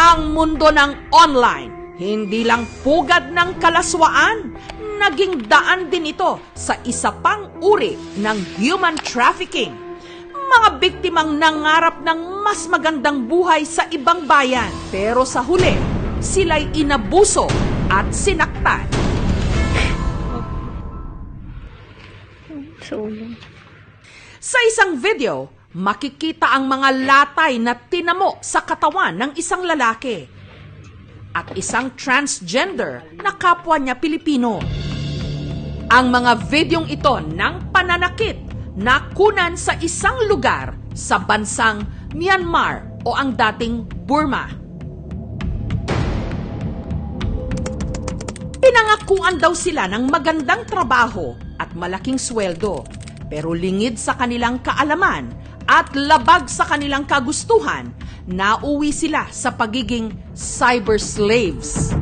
Ang mundo ng online, hindi lang pugad ng kalaswaan, naging daan din ito sa isa pang uri ng human trafficking. Mga biktimang nangarap ng mas magandang buhay sa ibang bayan, pero sa huli, sila'y inabuso at sinaktan. Sa isang video, makikita ang mga latay na tinamo sa katawan ng isang lalaki at isang transgender na kapwa niya Pilipino. Ang mga videong ito ng pananakit nakunan sa isang lugar sa bansang Myanmar o ang dating Burma. Pinangakuan daw sila ng magandang trabaho at malaking sweldo, pero lingid sa kanilang kaalaman at labag sa kanilang kagustuhan, nauwi sila sa pagiging cyber slaves.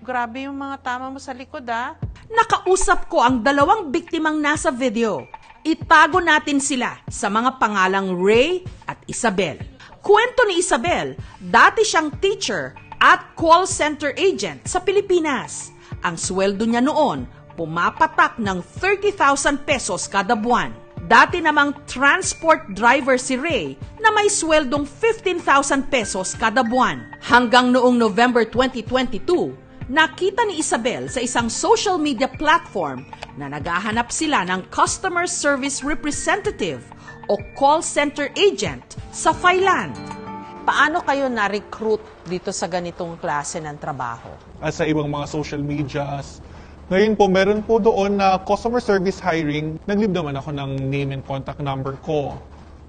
Grabe yung mga tama mo sa likod, ah. Nakausap ko ang dalawang biktimang nasa video. Itago natin sila sa mga pangalang Ray at Isabel. Kwento ni Isabel, dati siyang teacher at call center agent sa Pilipinas. Ang sweldo niya noon, pumapatak ng 30,000 pesos kada buwan. Dati namang transport driver si Ray na may sweldong 15,000 pesos kada buwan. Hanggang noong November 2022, nakita ni Isabel sa isang social media platform na naghahanap sila ng customer service representative o call center agent sa Thailand. Paano kayo na-recruit dito sa ganitong klase ng trabaho? at sa ibang mga social medias. Ngayon po, meron po doon na customer service hiring. Nag-leave naman ako ng name and contact number ko.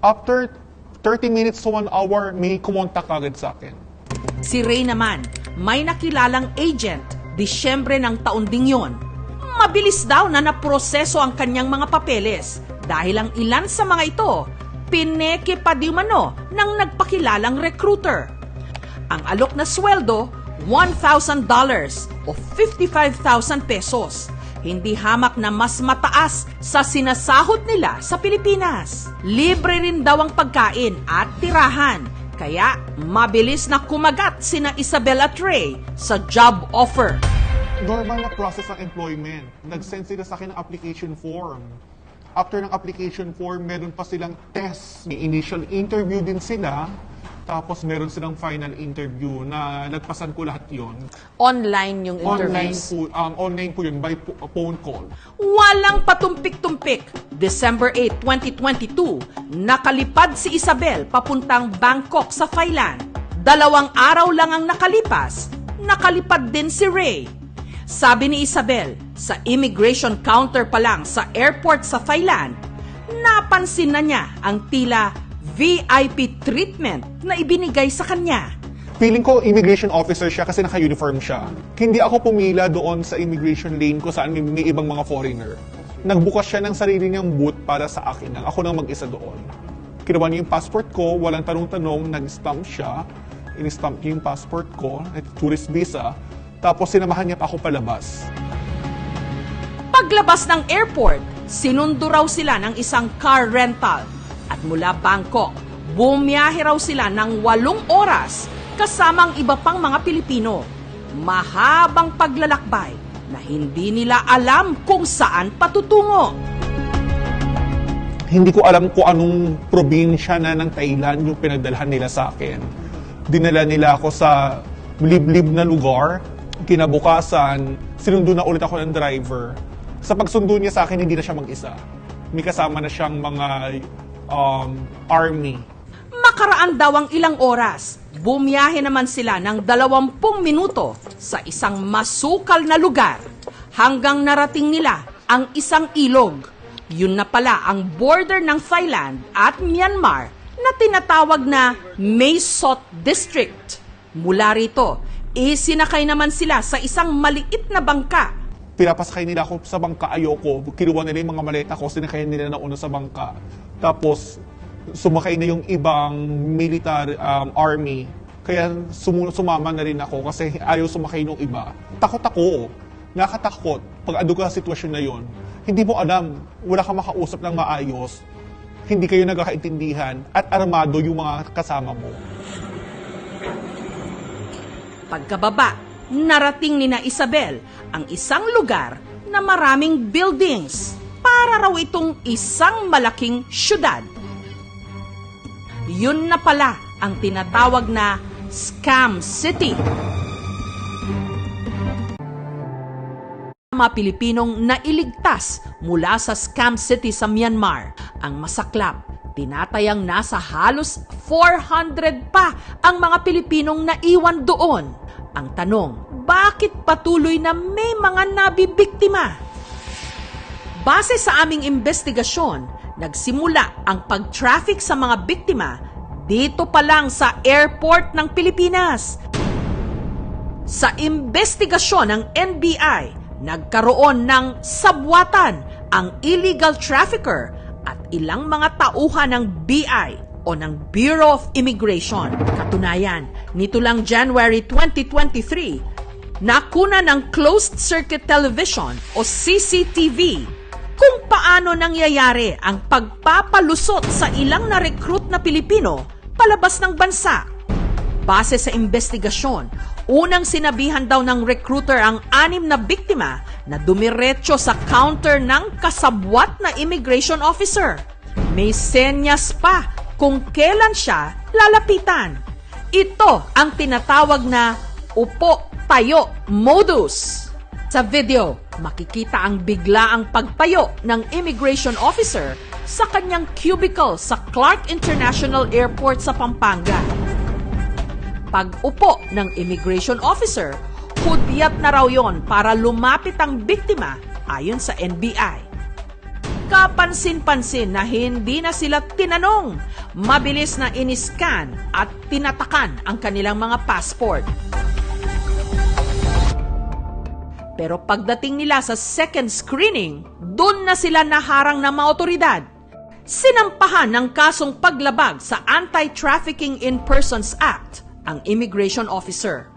After 30 minutes to 1 hour, may kumontak agad sa akin. Si Ray naman, may nakilalang agent, Disyembre ng taon ding yon. Mabilis daw na naproseso ang kanyang mga papeles dahil ang ilan sa mga ito, pineke pa di mano ng nagpakilalang recruiter. Ang alok na sweldo, $1,000 o 55,000 pesos. Hindi hamak na mas mataas sa sinasahod nila sa Pilipinas. Libre rin daw ang pagkain at tirahan. Kaya mabilis na kumagat sina Isabel at Ray sa job offer. Normal na process ng employment. Nag-send sila sa akin ng application form. After ng application form, meron pa silang test. May initial interview din sila. Tapos meron silang final interview na nagpasan ko lahat yon. Online yung Online interviews. po, um, online po yun by po- phone call. Walang patumpik-tumpik. December 8, 2022, nakalipad si Isabel papuntang Bangkok sa Thailand. Dalawang araw lang ang nakalipas, nakalipad din si Ray. Sabi ni Isabel, sa immigration counter pa lang sa airport sa Thailand, napansin na niya ang tila VIP treatment na ibinigay sa kanya. Feeling ko immigration officer siya kasi naka-uniform siya. Hindi ako pumila doon sa immigration lane ko saan may, may ibang mga foreigner. Nagbukas siya ng sarili niyang booth para sa akin. Ako nang mag-isa doon. Kinuha niya yung passport ko, walang tanong-tanong, nag-stamp siya. In-stamp niya yung passport ko, at tourist visa. Tapos sinamahan niya pa ako palabas. Paglabas ng airport, sinundo raw sila ng isang car rental. At mula Bangkok, bumiyahe raw sila ng walong oras kasamang iba pang mga Pilipino. Mahabang paglalakbay na hindi nila alam kung saan patutungo. Hindi ko alam kung anong probinsya na ng Thailand yung pinagdalhan nila sa akin. Dinala nila ako sa liblib na lugar. Kinabukasan, sinundo na ulit ako ng driver. Sa pagsundo niya sa akin, hindi na siya mag-isa. May kasama na siyang mga um, army. Makaraan daw ang ilang oras. Bumiyahe naman sila ng 20 minuto sa isang masukal na lugar hanggang narating nila ang isang ilog. Yun na pala ang border ng Thailand at Myanmar na tinatawag na Mae Sot District. Mula rito, isinakay naman sila sa isang maliit na bangka Pinapasakay nila ako sa bangka, ayoko. Kinuha nila yung mga maleta ko, sinakay nila na una sa bangka. Tapos, sumakay na yung ibang military um, army. Kaya sumu- sumama na rin ako kasi ayaw sumakay nung iba. Takot ako. Nakatakot. Pag ando ka sa sitwasyon na yon, hindi mo alam, wala kang makausap ng maayos, hindi kayo nagkakaintindihan, at armado yung mga kasama mo. Pagkababa, narating ni na Isabel ang isang lugar na maraming buildings para raw itong isang malaking syudad. Yun na pala ang tinatawag na Scam City. mga Pilipinong nailigtas mula sa scam city sa Myanmar. Ang masaklap, tinatayang nasa halos 400 pa ang mga Pilipinong naiwan doon. Ang tanong, bakit patuloy na may mga nabibiktima? Base sa aming investigasyon, nagsimula ang pag-traffic sa mga biktima dito pa lang sa airport ng Pilipinas. Sa investigasyon ng NBI, nagkaroon ng sabwatan ang illegal trafficker at ilang mga tauhan ng BI o ng Bureau of Immigration. Katunayan, nito lang January 2023, nakuna ng closed circuit television o CCTV kung paano nangyayari ang pagpapalusot sa ilang na-recruit na Pilipino palabas ng bansa. Base sa investigasyon, unang sinabihan daw ng recruiter ang anim na biktima na dumiretso sa counter ng kasabwat na immigration officer. May senyas pa kung kailan siya lalapitan. Ito ang tinatawag na upo-tayo modus. Sa video, makikita ang biglaang pagtayo ng immigration officer sa kanyang cubicle sa Clark International Airport sa Pampanga pag-upo ng immigration officer, hudyat na raw yon para lumapit ang biktima ayon sa NBI. Kapansin-pansin na hindi na sila tinanong, mabilis na iniskan at tinatakan ang kanilang mga passport. Pero pagdating nila sa second screening, doon na sila naharang ng mga. Sinampahan ng kasong paglabag sa Anti-Trafficking in Persons Act ang immigration officer.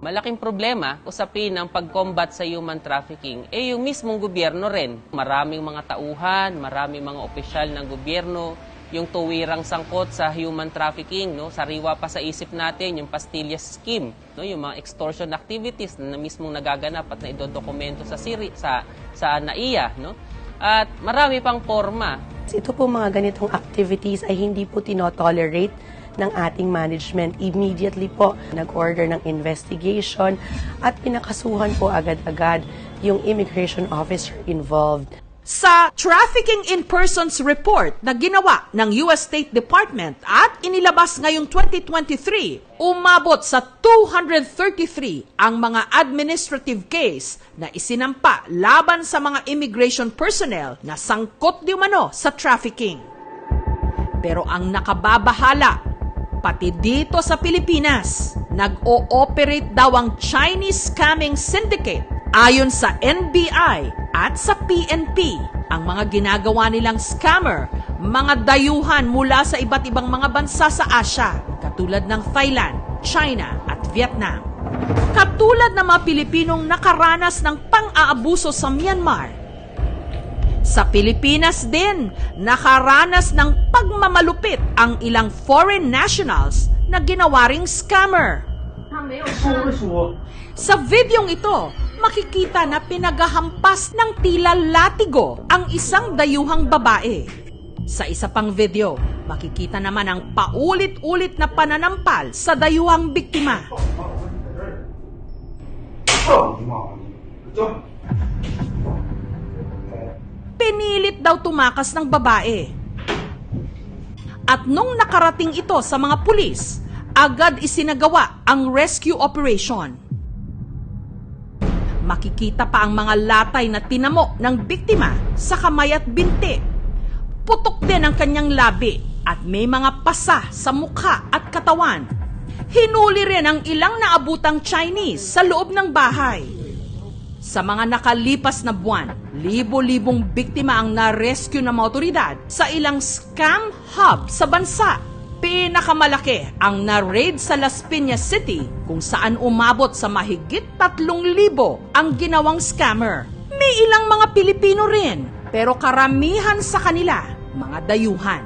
Malaking problema, usapin ng pag-combat sa human trafficking, eh yung mismong gobyerno rin. Maraming mga tauhan, maraming mga opisyal ng gobyerno, yung tuwirang sangkot sa human trafficking, no? Sariwa pa sa isip natin yung pastillas scheme, no? Yung mga extortion activities na mismong nagaganap at na idodokumento sa siri sa sa NAIA, no? At marami pang forma. Ito po mga ganitong activities ay hindi po tinotolerate ng ating management. Immediately po, nag-order ng investigation at pinakasuhan po agad-agad yung immigration officer involved. Sa Trafficking in Persons Report na ginawa ng US State Department at inilabas ngayong 2023, umabot sa 233 ang mga administrative case na isinampa laban sa mga immigration personnel na sangkot di umano sa trafficking. Pero ang nakababahala, pati dito sa Pilipinas, nag-ooperate daw ang Chinese scamming syndicate ayon sa NBI at sa PNP. Ang mga ginagawa nilang scammer, mga dayuhan mula sa iba't ibang mga bansa sa Asia, katulad ng Thailand, China at Vietnam. Katulad ng mga Pilipinong nakaranas ng pang-aabuso sa Myanmar, sa Pilipinas din, nakaranas ng pagmamalupit ang ilang foreign nationals na ginawaring scammer. Sa videong ito, makikita na pinagahampas ng tila latigo ang isang dayuhang babae. Sa isa pang video, makikita naman ang paulit-ulit na pananampal sa dayuhang biktima. Pinilit daw tumakas ng babae. At nung nakarating ito sa mga pulis, agad isinagawa ang rescue operation. Makikita pa ang mga latay na tinamo ng biktima sa kamay at binti. Putok din ang kanyang labi at may mga pasa sa mukha at katawan. Hinuli rin ang ilang naabutang Chinese sa loob ng bahay. Sa mga nakalipas na buwan, libo-libong biktima ang na-rescue ng mga otoridad sa ilang scam hub sa bansa. Pinakamalaki ang na-raid sa Las Piñas City kung saan umabot sa mahigit 3,000 ang ginawang scammer. May ilang mga Pilipino rin, pero karamihan sa kanila, mga dayuhan.